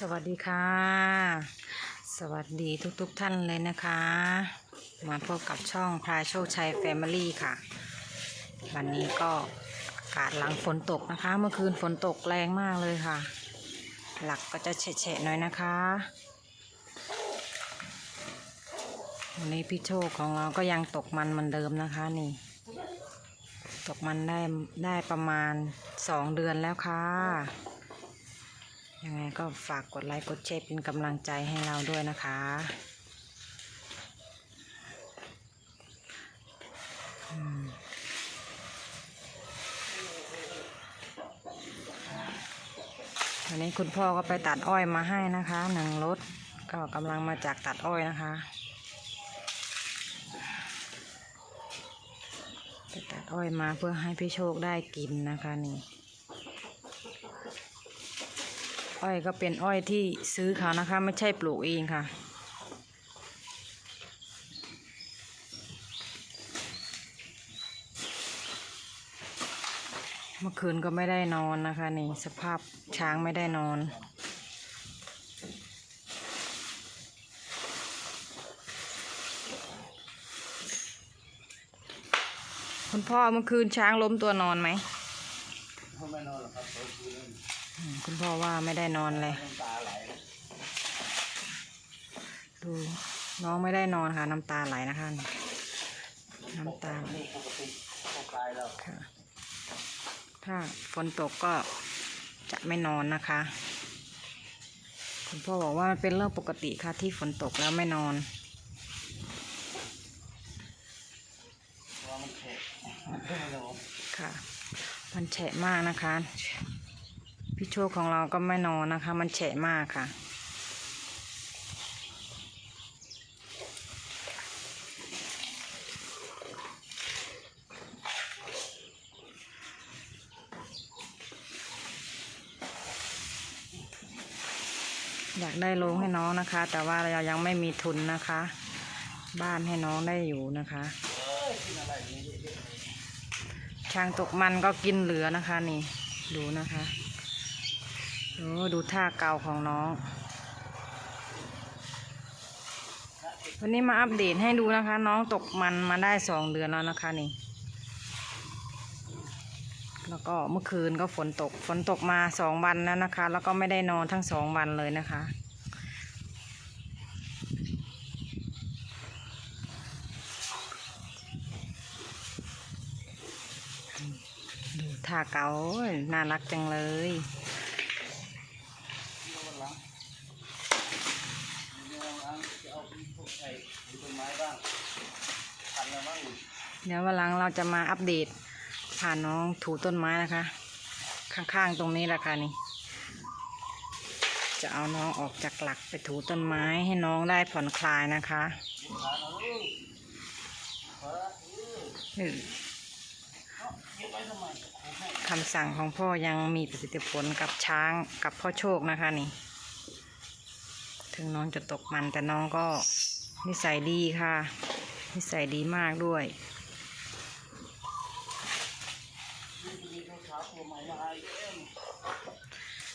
สวัสดีค่ะ สวัสดีทุกๆทท่านเลยนะคะ มาพบกับช่องพลายโชคชัยแฟมิลี่ค่ะ วันนี้ก็อากาศหลังฝนตกนะคะ เมื่อคืนฝนตกแรงมากเลยค่ะ หลักก็จะเฉะๆหน่อยนะคะวันนี้พี่โชคของเราก็ยังตกมันเหมือนเดิมนะคะนี่ ตกมันได้ได้ประมาณสองเดือนแล้วค่ะ ยังไงก็ฝากกดไลค์กดแชร์เป็นกำลังใจให้เราด้วยนะคะ วันนี้คุณพ่อก็ไปตัดอ้อยมาให้นะคะหนึ่งรถก็กำลังมาจากตัดอ้อยนะคะ ไปตัดอ้อยมาเพื่อให้พี่โชคได้กินนะคะนี่ อ้อยก็เป็นอ้อยที่ซื้อเขานะคะ ไม่ใช่ปลูกเองค่ะ เมื่อคืนก็ไม่ได้นอนนะคะนี่สภาพช้างไม่ได้นอนคุณพ่อเมื่อคืนช้างล้มตัวนอนไหมไม่นอนหรอกครับเขา คุณพ่อว่าไม่ได้นอนเลยน้ำตาไหลนะดูน้องไม่ได้นอนค่ะ น้ำตาไหลนะคะ น้ำตาค่ะถ้าฝนตกก็จะไม่นอนนะคะ คุณพ่อบอกว่ามันเป็นเรื่องปกติค่ะที่ฝนตกแล้วไม่นอนค่ะมันแฉะมากนะคะ พี่โชคของเราก็ไม่นอนนะคะ มันแฉะมากค่ะ อยากได้โรงให้น้องนะคะ แต่ว่าเรายังไม่มีทุนนะคะ บ้านให้น้องได้อยู่นะคะเอ้ยกินอะไรนี่เยอะช้างตกมันก็กินเหลือนะคะนี่ ดูนะคะ โอ้ดูท่าเก่าของน้อง วันนี้มาอัปเดตให้ดูนะคะ น้องตกมันมาได้สองเดือนแล้วนะคะนี่ แล้วก็เมื่อคืนก็ฝนตก ฝนตกมาสองวันแล้วนะคะ แล้วก็ไม่ได้นอนทั้งสองวันเลยนะคะดูท่าเก่าน่ารักจังเลย ๆเดี๋ยววันหลังเดี๋ยววันหลังจะเอาพวกไอ้ต้นไม้บ้างพันแล้วบ้าง เดี๋ยววันหลังเราจะมาอัปเดตผ่านน้องถูต้นไม้นะคะ ข้างๆตรงนี้แหละค่ะนี่ จะเอาน้องออกจากหลักไปถูต้นไม้ให้น้องได้ผ่อนคลายนะคะกินทานเอาเอ้ยเออเออเออเอาเก็บไว้ทำไมเอาให้คำสั่งของพ่อยังมีประสิทธิผลกับช้างกับพ่อโชคนะคะนี่ ถึงน้องจะตกมันแต่น้องก็นิสัยดีค่ะ นิสัยดีมากด้วย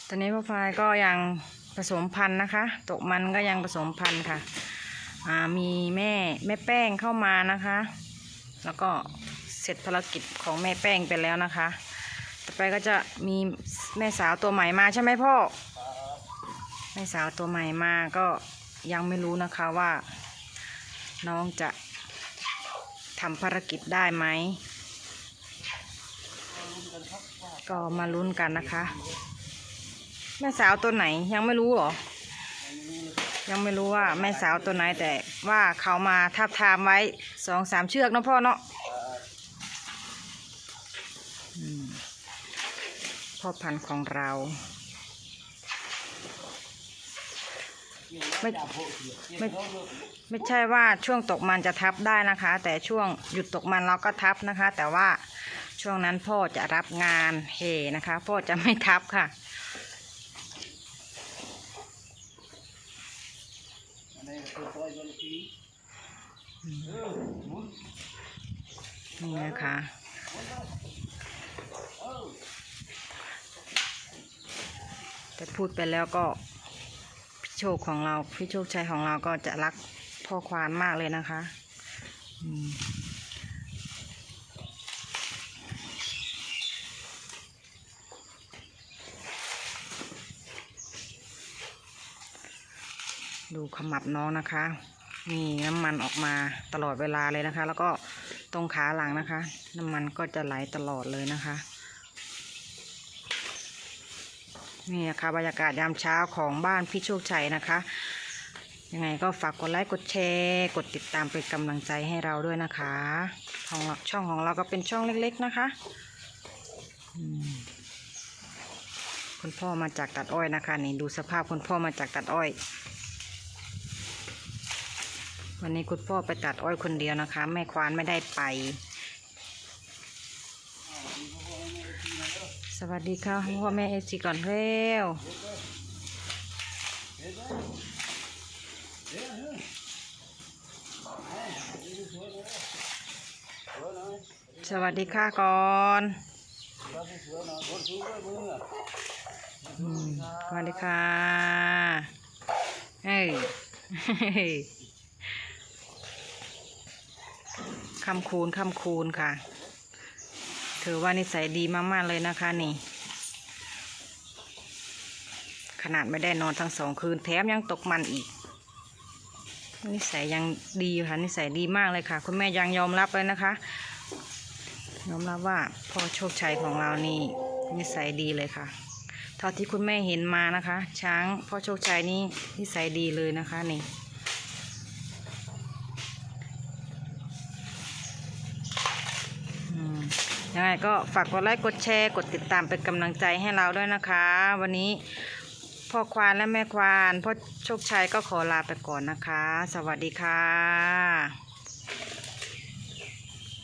ตอนนี้พ่อพายก็ยังผสมพันธุ์นะคะ ตกมันก็ยังผสมพันธุ์ค่ะมีแม่แม่แป้งเข้ามานะคะ แล้วก็เสร็จภารกิจของแม่แป้งไปแล้วนะคะ ต่อไปก็จะมีแม่สาวตัวใหม่มาใช่ไหมพ่อแม่สาวตัวใหม่มาก็ยังไม่รู้นะคะว่า น้องจะ ทำภารกิจได้ไหม ก็มาลุ้นกันนะคะ แม่สาวตัวไหนยังไม่รู้หรอ ยังไม่รู้ว่าแม่สาวตัวไหนแต่ว่าเขามาทับทามไว้สองสามเชือกเนาะพ่อเนาะพ่อพันธุ์ของเรา ไม่ไม่ไม่ใช่ว่าช่วงตกมันจะทับได้นะคะ แต่ช่วงหยุดตกมันเราก็ทับนะคะ แต่ว่าช่วงนั้นพ่อจะรับงานเฮนะคะ พ่อจะไม่ทับค่ะนี่นะคะแต่พูดไปแล้วก็ โชคของเราพี่โชคชัยของเราก็จะรักพ่อควานมากเลยนะคะดูขมับน้องนะคะ มีน้ำมันออกมาตลอดเวลาเลยนะคะ แล้วก็ตรงขาหลังนะคะ น้ำมันก็จะไหลตลอดเลยนะคะ นี่นะคะบรรยากาศยามเช้าของบ้านพี่โชคชัยนะคะ ยังไงก็ฝากกดไลค์กดแชร์ กดติดตามเป็นกำลังใจให้เราด้วยนะคะของช่องของเราก็เป็นช่องเล็กๆนะคะคุณพ่อมาจากตัดอ้อยนะคะนี่ดูสภาพคุณพ่อมาจากตัดอ้อย วันนี้คุณพ่อไปตัดอ้อยคนเดียวนะคะ แม่ควานไม่ได้ไป สวัสดีค่ะพ่อแม่เอซีก่อนเร็วสวัสดีค่ะก่อนสวัสดีค่ะเฮ้ยคำคูณคำคูณค่ะ ถือว่านิสัยดีมากๆเลยนะคะนี่ ขนาดไม่ได้นอนทั้งสองคืนแถมยังตกมันอีก นิสัยยังดีค่ะนิสัยดีมากเลยค่ะ คุณแม่ยังยอมรับเลยนะคะ ยอมรับว่าพ่อโชคชัยของเรานี่นิสัยดีเลยค่ะ เท่าที่คุณแม่เห็นมานะคะ ช้างพ่อโชคชัยนี่นิสัยดีเลยนะคะนี่ อืม ยังไงก็ฝากกดไลค์กดแชร์กดติดตามเป็นกำลังใจให้เราด้วยนะคะ วันนี้พ่อควานและแม่ควานพ่อโชคชัยก็ขอลาไปก่อนนะคะ สวัสดีค่ะ